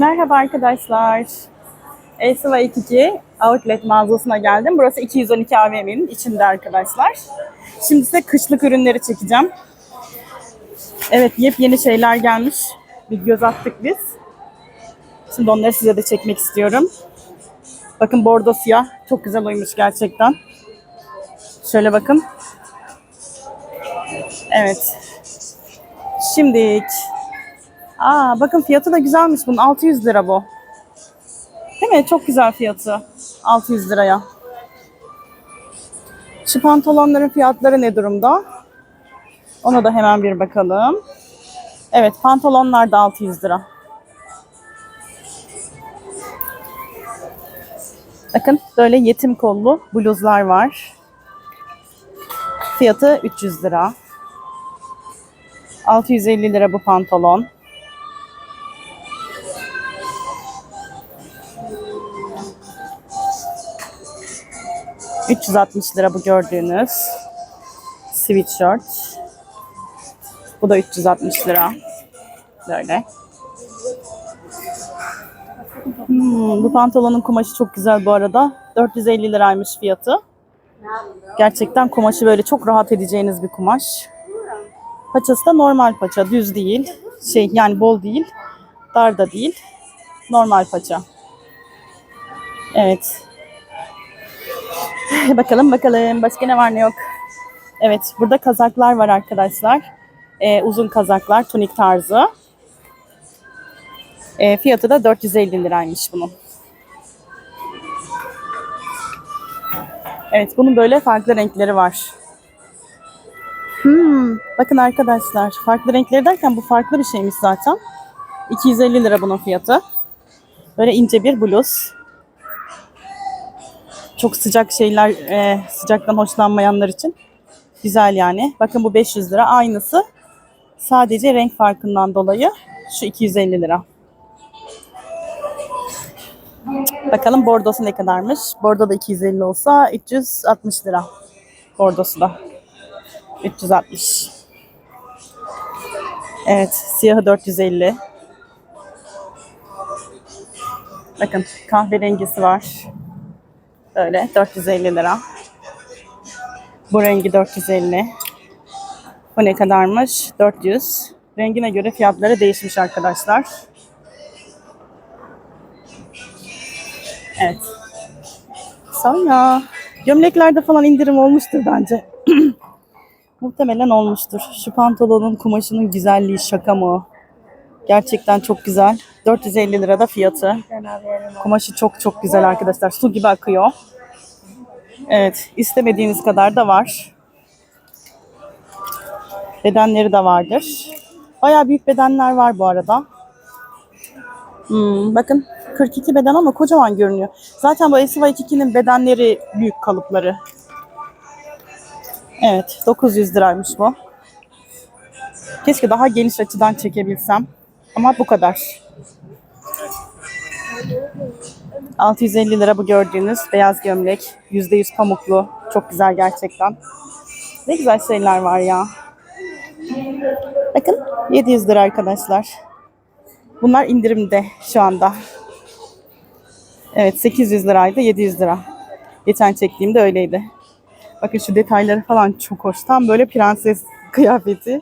Merhaba arkadaşlar. Elsiva 22 Outlet mağazasına geldim. Burası 212 AVM'nin içinde arkadaşlar. Şimdi size kışlık ürünleri çekeceğim. Evet yepyeni şeyler gelmiş. Bir göz attık biz. Şimdi onları size de çekmek istiyorum. Bakın bordo siyah. Çok güzel uymuş gerçekten. Şöyle bakın. Evet. Şimdi Aa bakın fiyatı da güzelmiş bunun. 600 lira bu. Değil mi? Çok güzel fiyatı. 600 liraya. Şu pantolonların fiyatları ne durumda? Ona da hemen bir bakalım. Evet pantolonlar da 600 lira. Bakın böyle yetim kollu bluzlar var. Fiyatı 300 lira. 650 lira bu pantolon. ...360 lira bu gördüğünüz... ...sweatshirt. Bu da 360 lira. Böyle. Hmm, bu pantolonun kumaşı çok güzel bu arada. 450 liraymış fiyatı. Gerçekten kumaşı böyle çok rahat edeceğiniz bir kumaş. Paçası da normal paça, düz değil. Şey yani bol değil, dar da değil. Normal paça. Evet. bakalım bakalım başka ne var ne yok. Evet burada kazaklar var arkadaşlar. Ee, uzun kazaklar, tunik tarzı. Ee, fiyatı da 450 liraymış bunun. Evet bunun böyle farklı renkleri var. Hmm, bakın arkadaşlar farklı renkleri derken bu farklı bir şeymiş zaten. 250 lira bunun fiyatı. Böyle ince bir bluz. Çok sıcak şeyler, e, sıcaktan hoşlanmayanlar için güzel yani. Bakın bu 500 lira aynısı. Sadece renk farkından dolayı şu 250 lira. Bakalım bordosu ne kadarmış. Bordo da 250 olsa 360 lira. Bordosu da. 360. Evet, siyahı 450. Bakın kahverengisi var. Böyle 450 lira. Bu rengi 450. Bu ne kadarmış? 400. Rengine göre fiyatları değişmiş arkadaşlar. Evet. Sonra gömleklerde falan indirim olmuştur bence. Muhtemelen olmuştur. Şu pantolonun kumaşının güzelliği şaka mı? Gerçekten çok güzel. 450 lira da fiyatı. Kumaşı çok çok güzel arkadaşlar. Su gibi akıyor. Evet. istemediğiniz kadar da var. Bedenleri de vardır. Bayağı büyük bedenler var bu arada. Hmm, bakın 42 beden ama kocaman görünüyor. Zaten bu Esiva 22'nin bedenleri büyük kalıpları. Evet 900 liraymış bu. Keşke daha geniş açıdan çekebilsem. Ama bu kadar. 650 lira bu gördüğünüz beyaz gömlek. %100 pamuklu. Çok güzel gerçekten. Ne güzel şeyler var ya. Bakın 700 lira arkadaşlar. Bunlar indirimde şu anda. Evet 800 liraydı 700 lira. Geçen çektiğimde öyleydi. Bakın şu detayları falan çok hoş. Tam böyle prenses kıyafeti.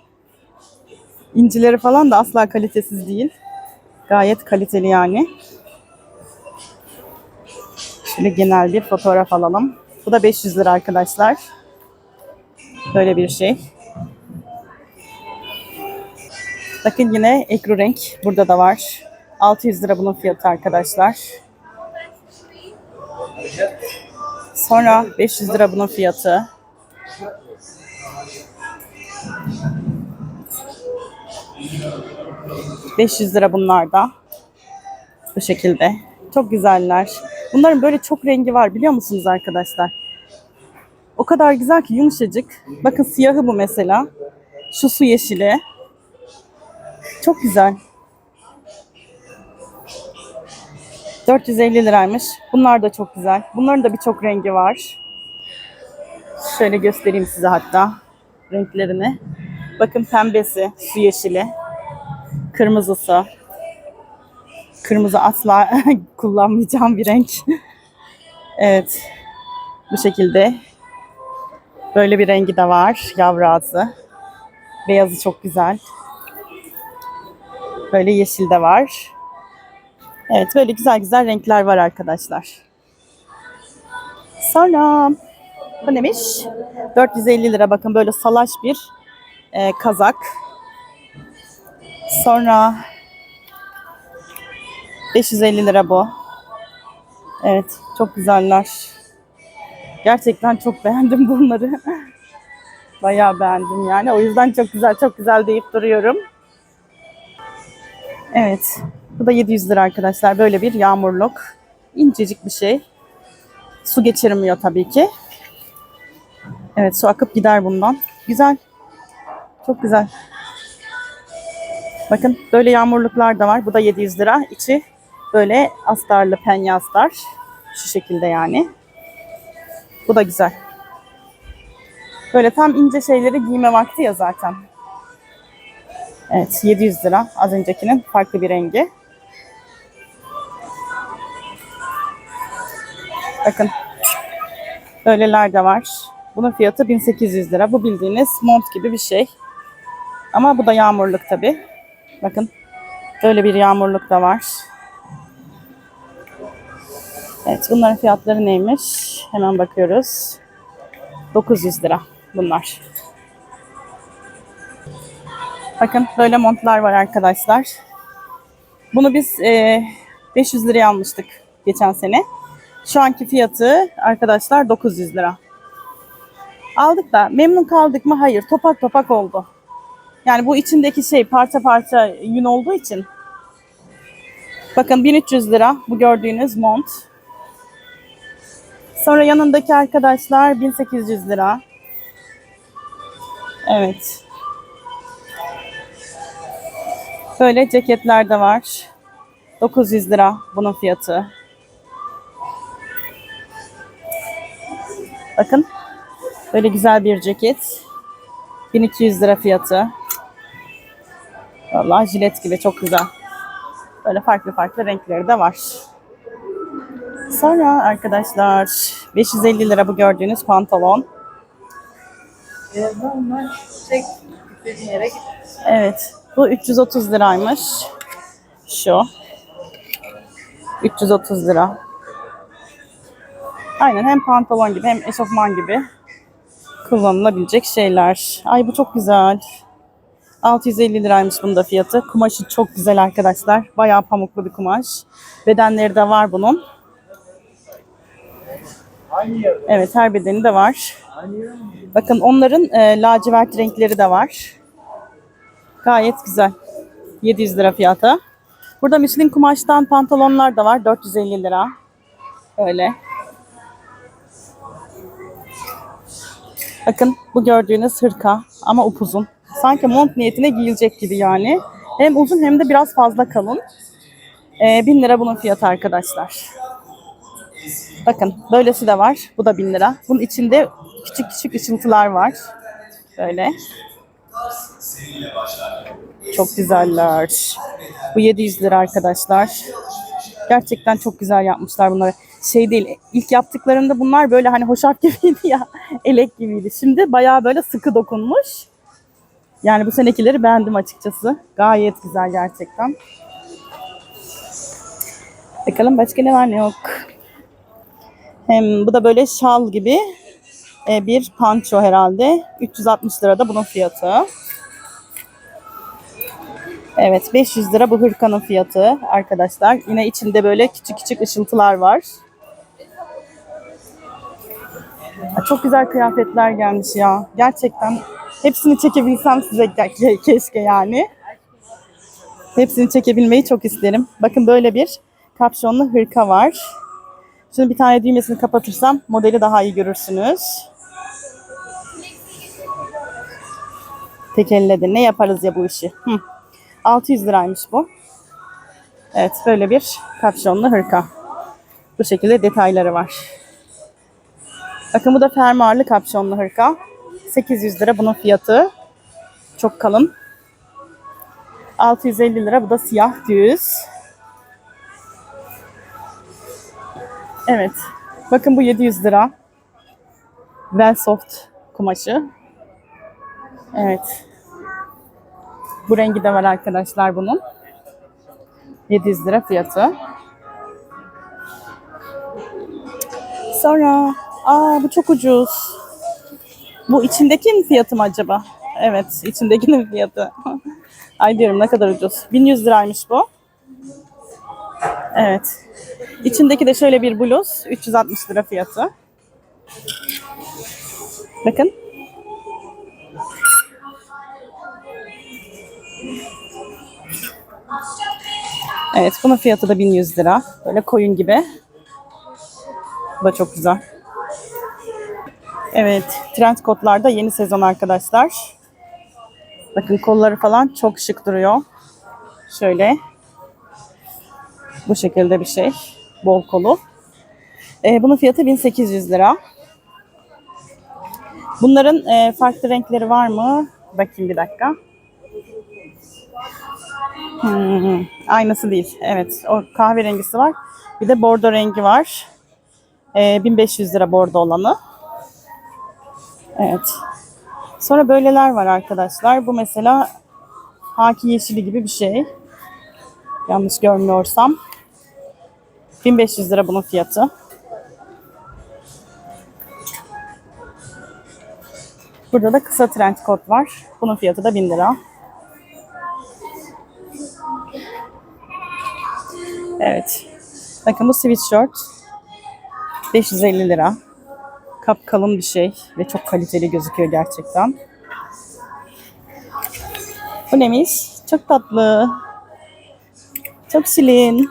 İncileri falan da asla kalitesiz değil. Gayet kaliteli yani. Şöyle genel bir fotoğraf alalım. Bu da 500 lira arkadaşlar. Böyle bir şey. Bakın yine ekru renk burada da var. 600 lira bunun fiyatı arkadaşlar. Sonra 500 lira bunun fiyatı. ...500 lira bunlar da. Bu şekilde. Çok güzeller. Bunların böyle çok rengi var biliyor musunuz arkadaşlar? O kadar güzel ki yumuşacık. Bakın siyahı bu mesela. Şu su yeşili. Çok güzel. 450 liraymış. Bunlar da çok güzel. Bunların da birçok rengi var. Şöyle göstereyim size hatta renklerini. Bakın pembesi, su yeşili, kırmızısı, Kırmızı asla kullanmayacağım bir renk. evet. Bu şekilde. Böyle bir rengi de var. Yavru ağzı. Beyazı çok güzel. Böyle yeşil de var. Evet böyle güzel güzel renkler var arkadaşlar. Sonra bu neymiş? 450 lira bakın böyle salaş bir e, kazak. Sonra 550 lira bu. Evet çok güzeller. Gerçekten çok beğendim bunları. Bayağı beğendim yani. O yüzden çok güzel çok güzel deyip duruyorum. Evet. Bu da 700 lira arkadaşlar. Böyle bir yağmurluk. İncecik bir şey. Su geçirmiyor tabii ki. Evet su akıp gider bundan. Güzel. Çok güzel. Bakın böyle yağmurluklar da var. Bu da 700 lira. İçi böyle astarlı penye astar. Şu şekilde yani. Bu da güzel. Böyle tam ince şeyleri giyme vakti ya zaten. Evet 700 lira. Az öncekinin farklı bir rengi. Bakın. Böyleler de var. Bunun fiyatı 1800 lira. Bu bildiğiniz mont gibi bir şey. Ama bu da yağmurluk tabi. Bakın. Böyle bir yağmurluk da var. Evet bunların fiyatları neymiş? Hemen bakıyoruz. 900 lira bunlar. Bakın böyle montlar var arkadaşlar. Bunu biz e, 500 liraya almıştık geçen sene. Şu anki fiyatı arkadaşlar 900 lira. Aldık da memnun kaldık mı? Hayır. Topak topak oldu. Yani bu içindeki şey parça parça yün olduğu için. Bakın 1300 lira bu gördüğünüz mont. Sonra yanındaki arkadaşlar 1800 lira. Evet. Böyle ceketler de var. 900 lira bunun fiyatı. Bakın. Böyle güzel bir ceket. 1200 lira fiyatı. Vallahi jilet gibi çok güzel. Böyle farklı farklı renkleri de var. Sonra arkadaşlar 550 lira bu gördüğünüz pantolon. Git. Evet. Bu 330 liraymış. Şu. 330 lira. Aynen hem pantolon gibi hem eşofman gibi kullanılabilecek şeyler. Ay bu çok güzel. 650 liraymış bunda fiyatı. Kumaşı çok güzel arkadaşlar. Bayağı pamuklu bir kumaş. Bedenleri de var bunun. Evet her bedeni de var. Bakın onların e, lacivert renkleri de var. Gayet güzel. 700 lira fiyata. Burada Michelin kumaştan pantolonlar da var. 450 lira. Öyle. Bakın bu gördüğünüz hırka ama upuzun. Sanki mont niyetine giyilecek gibi yani. Hem uzun hem de biraz fazla kalın. E, 1000 lira bunun fiyatı arkadaşlar. Bakın böylesi de var. Bu da 1000 lira. Bunun içinde küçük küçük ışıltılar var. Böyle. Çok güzeller. Bu 700 lira arkadaşlar. Gerçekten çok güzel yapmışlar bunları. Şey değil, ilk yaptıklarında bunlar böyle hani hoşaf gibiydi ya, elek gibiydi. Şimdi bayağı böyle sıkı dokunmuş. Yani bu senekileri beğendim açıkçası. Gayet güzel gerçekten. Bakalım başka ne var ne yok. Hem bu da böyle şal gibi e, bir panço herhalde. 360 lira da bunun fiyatı. Evet 500 lira bu hırkanın fiyatı arkadaşlar. Yine içinde böyle küçük küçük ışıltılar var. Çok güzel kıyafetler gelmiş ya. Gerçekten hepsini çekebilsem size ke- keşke yani. Hepsini çekebilmeyi çok isterim. Bakın böyle bir kapşonlu hırka var. Şimdi bir tane düğmesini kapatırsam modeli daha iyi görürsünüz. Tek elle de ne yaparız ya bu işi. Hı. 600 liraymış bu. Evet böyle bir kapşonlu hırka. Bu şekilde detayları var. Bakın bu da fermuarlı kapşonlu hırka. 800 lira bunun fiyatı. Çok kalın. 650 lira bu da siyah düz. Evet. Bakın bu 700 lira. Well soft kumaşı. Evet. Bu rengi de var arkadaşlar bunun. 700 lira fiyatı. Sonra, aa bu çok ucuz. Bu içindekinin fiyatı mı acaba? Evet, içindekinin fiyatı. Ay diyorum ne kadar ucuz. 1100 liraymış bu. Evet. İçindeki de şöyle bir bluz. 360 lira fiyatı. Bakın. Evet, bunun fiyatı da 1100 lira. Böyle koyun gibi. Bu da çok güzel. Evet, trend kotlarda yeni sezon arkadaşlar. Bakın kolları falan çok şık duruyor. Şöyle. Bu şekilde bir şey. Bol kolu. Ee, bunun fiyatı 1800 lira. Bunların e, farklı renkleri var mı? Bakayım bir dakika. Hmm, aynısı değil. Evet, o kahverengisi var. Bir de bordo rengi var. Ee, 1500 lira bordo olanı. Evet. Sonra böyleler var arkadaşlar. Bu mesela haki yeşili gibi bir şey. Yanlış görmüyorsam. 1500 lira bunun fiyatı. Burada da kısa trend kot var. Bunun fiyatı da 1000 lira. Evet. Bakın bu sweatshirt 550 lira. Kap kalın bir şey ve çok kaliteli gözüküyor gerçekten. Bu neymiş? Çok tatlı. Çok şirin.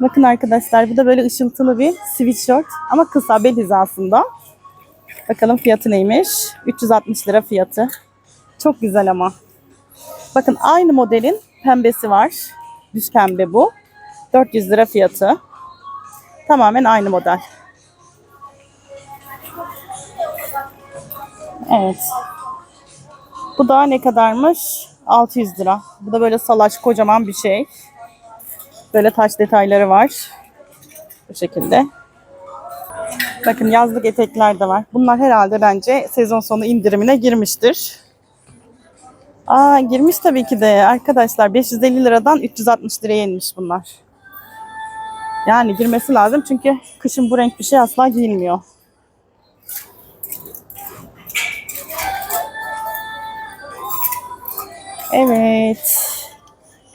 Bakın arkadaşlar bu da böyle ışıltılı bir sweatshirt ama kısa bel hizasında. Bakalım fiyatı neymiş? 360 lira fiyatı. Çok güzel ama. Bakın aynı modelin pembesi var. Düz pembe bu. 400 lira fiyatı. Tamamen aynı model. Evet. Bu da ne kadarmış? 600 lira. Bu da böyle salaş kocaman bir şey. Böyle taş detayları var. Bu şekilde. Bakın yazlık etekler de var. Bunlar herhalde bence sezon sonu indirimine girmiştir. Aa girmiş tabii ki de arkadaşlar 550 liradan 360 liraya inmiş bunlar. Yani girmesi lazım çünkü kışın bu renk bir şey asla giyilmiyor. Evet.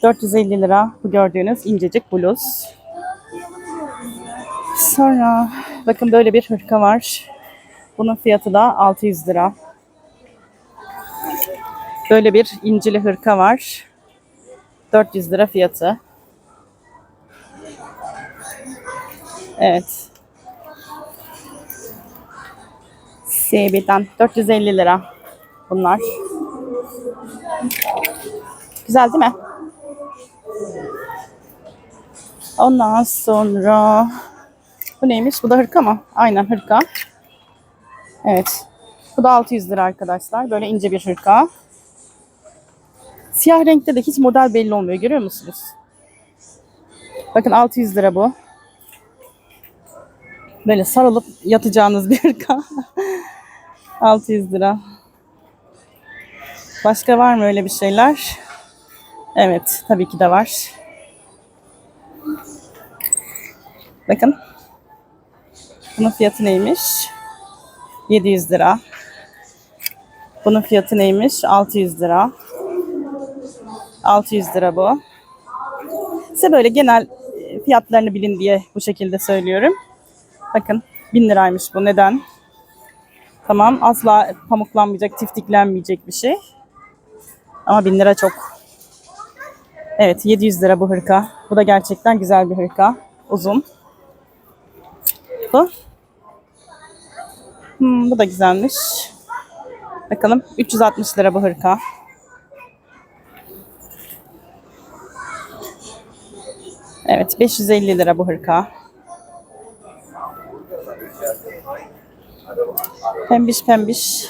450 lira bu gördüğünüz incecik bluz. Sonra bakın böyle bir hırka var. Bunun fiyatı da 600 lira. Böyle bir incili hırka var. 400 lira fiyatı. Evet. CB'den 450 lira bunlar. Güzel değil mi? Ondan sonra bu neymiş? Bu da hırka mı? Aynen hırka. Evet. Bu da 600 lira arkadaşlar. Böyle ince bir hırka. Siyah renkte de hiç model belli olmuyor. Görüyor musunuz? Bakın 600 lira bu. Böyle sarılıp yatacağınız bir hırka. 600 lira. Başka var mı öyle bir şeyler? Evet, tabii ki de var. Bakın. Bunun fiyatı neymiş? 700 lira. Bunun fiyatı neymiş? 600 lira. 600 lira bu. Size böyle genel e, fiyatlarını bilin diye bu şekilde söylüyorum. Bakın 1000 liraymış bu. Neden? Tamam asla pamuklanmayacak, tiftiklenmeyecek bir şey. Ama 1000 lira çok. Evet 700 lira bu hırka. Bu da gerçekten güzel bir hırka. Uzun. Bu. Hmm, bu da güzelmiş. Bakalım 360 lira bu hırka. Evet 550 lira bu hırka. Pembiş pembiş.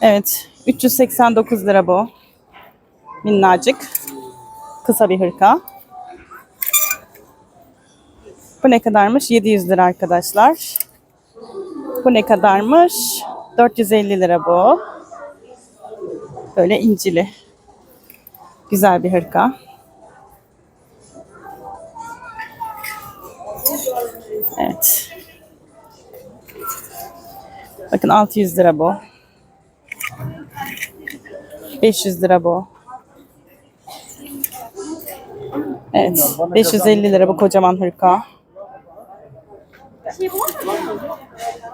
Evet 389 lira bu. Minnacık. Kısa bir hırka. Bu ne kadarmış? 700 lira arkadaşlar. Bu ne kadarmış? 450 lira bu. Böyle incili. Güzel bir hırka. Evet. Bakın 600 lira bu. 500 lira bu. Evet. 550 lira bu kocaman hırka.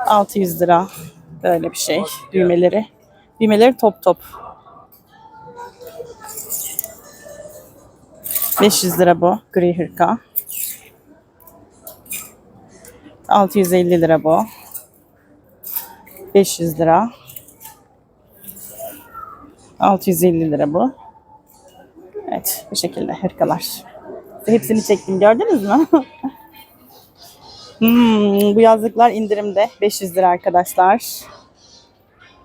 600 lira. Böyle bir şey. Düğmeleri. Düğmeleri top top. 500 lira bu. Gri hırka. 650 lira bu. 500 lira. 650 lira bu. Evet bu şekilde hırkalar. Hepsini çektim gördünüz mü? hmm, bu yazlıklar indirimde 500 lira arkadaşlar.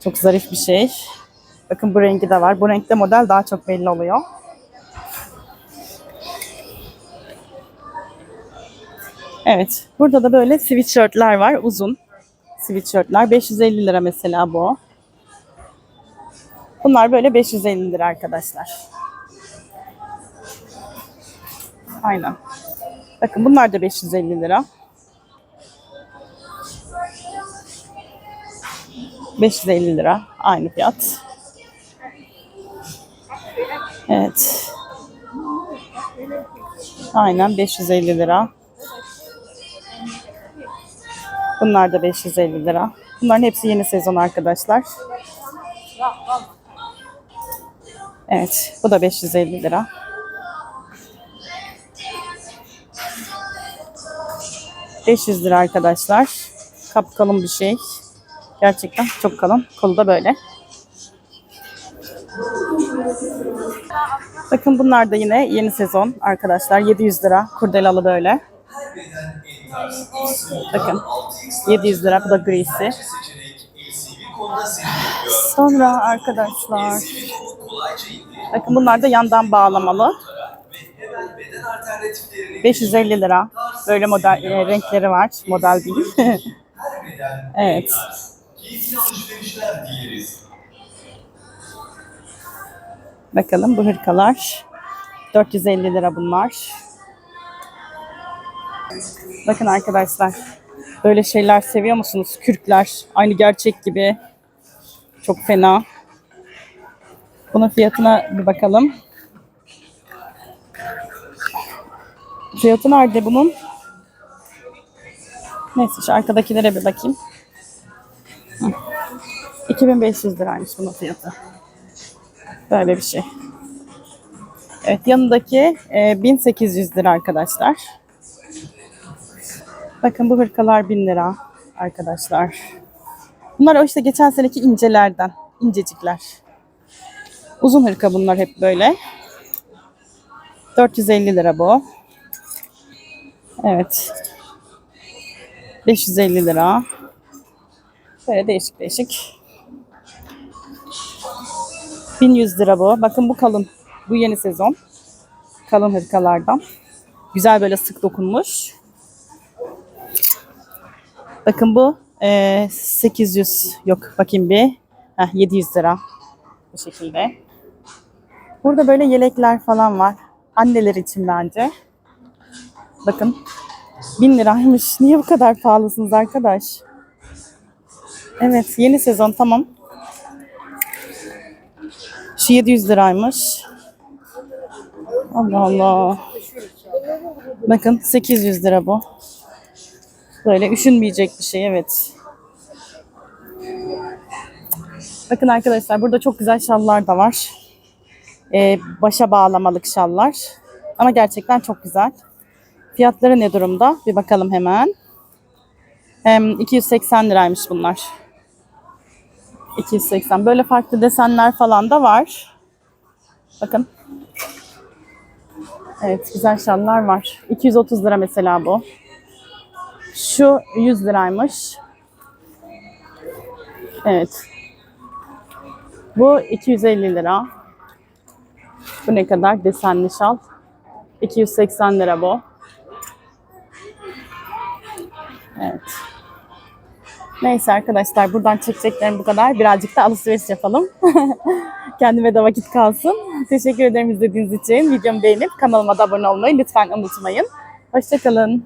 Çok zarif bir şey. Bakın bu rengi de var. Bu renkte model daha çok belli oluyor. Evet. Burada da böyle sweatshirtler var. Uzun sweatshirtler. 550 lira mesela bu. Bunlar böyle 550 lira arkadaşlar. Aynen. Bakın bunlar da 550 lira. 550 lira. Aynı fiyat. Evet. Aynen 550 lira. Bunlar da 550 lira. Bunların hepsi yeni sezon arkadaşlar. Evet, bu da 550 lira. ...500 lira arkadaşlar. Kap kalın bir şey. Gerçekten çok kalın. Kolu da böyle. Bakın bunlar da yine yeni sezon arkadaşlar. 700 lira. Kurdelalı böyle. Bakın. 700 lira. Bu da grisi. Sonra arkadaşlar. Bakın bunlar da yandan bağlamalı. 550 lira. Böyle model e, renkleri var. Model değil. evet. Bakalım bu hırkalar. 450 lira bunlar. Bakın arkadaşlar. Böyle şeyler seviyor musunuz? Kürkler. Aynı gerçek gibi. Çok fena. Bunun fiyatına bir bakalım. Fiyatı nerede bunun? Neyse şu arkadakilere bir bakayım. Hı. 2500 liraymış bunun fiyatı. Böyle bir şey. Evet yanındaki e, 1800 lira arkadaşlar. Bakın bu hırkalar 1000 lira arkadaşlar. Bunlar o işte geçen seneki incelerden. incecikler. Uzun hırka bunlar hep böyle. 450 lira bu. Evet. 550 lira. Böyle değişik değişik. 1100 lira bu. Bakın bu kalın. Bu yeni sezon. Kalın hırkalardan. Güzel böyle sık dokunmuş. Bakın bu e, 800 yok bakayım bir. Heh, 700 lira. Bu şekilde. Burada böyle yelekler falan var. Anneler için bence. Bakın. 1000 liraymış. Niye bu kadar pahalısınız arkadaş? Evet yeni sezon tamam. Şu 700 liraymış. Allah Allah. Bakın 800 lira bu. Böyle üşünmeyecek bir şey evet. Bakın arkadaşlar burada çok güzel şallar da var. Ee, başa bağlamalık şallar. Ama gerçekten çok güzel. Fiyatları ne durumda? Bir bakalım hemen. Hem 280 liraymış bunlar. 280. Böyle farklı desenler falan da var. Bakın. Evet güzel şallar var. 230 lira mesela bu. Şu 100 liraymış. Evet. Bu 250 lira. Bu ne kadar? Desenli şal. 280 lira bu. Evet. Neyse arkadaşlar buradan çekeceklerim bu kadar. Birazcık da alışveriş yapalım. Kendime de vakit kalsın. Teşekkür ederim izlediğiniz için. Videomu beğenip kanalıma da abone olmayı lütfen unutmayın. Hoşçakalın.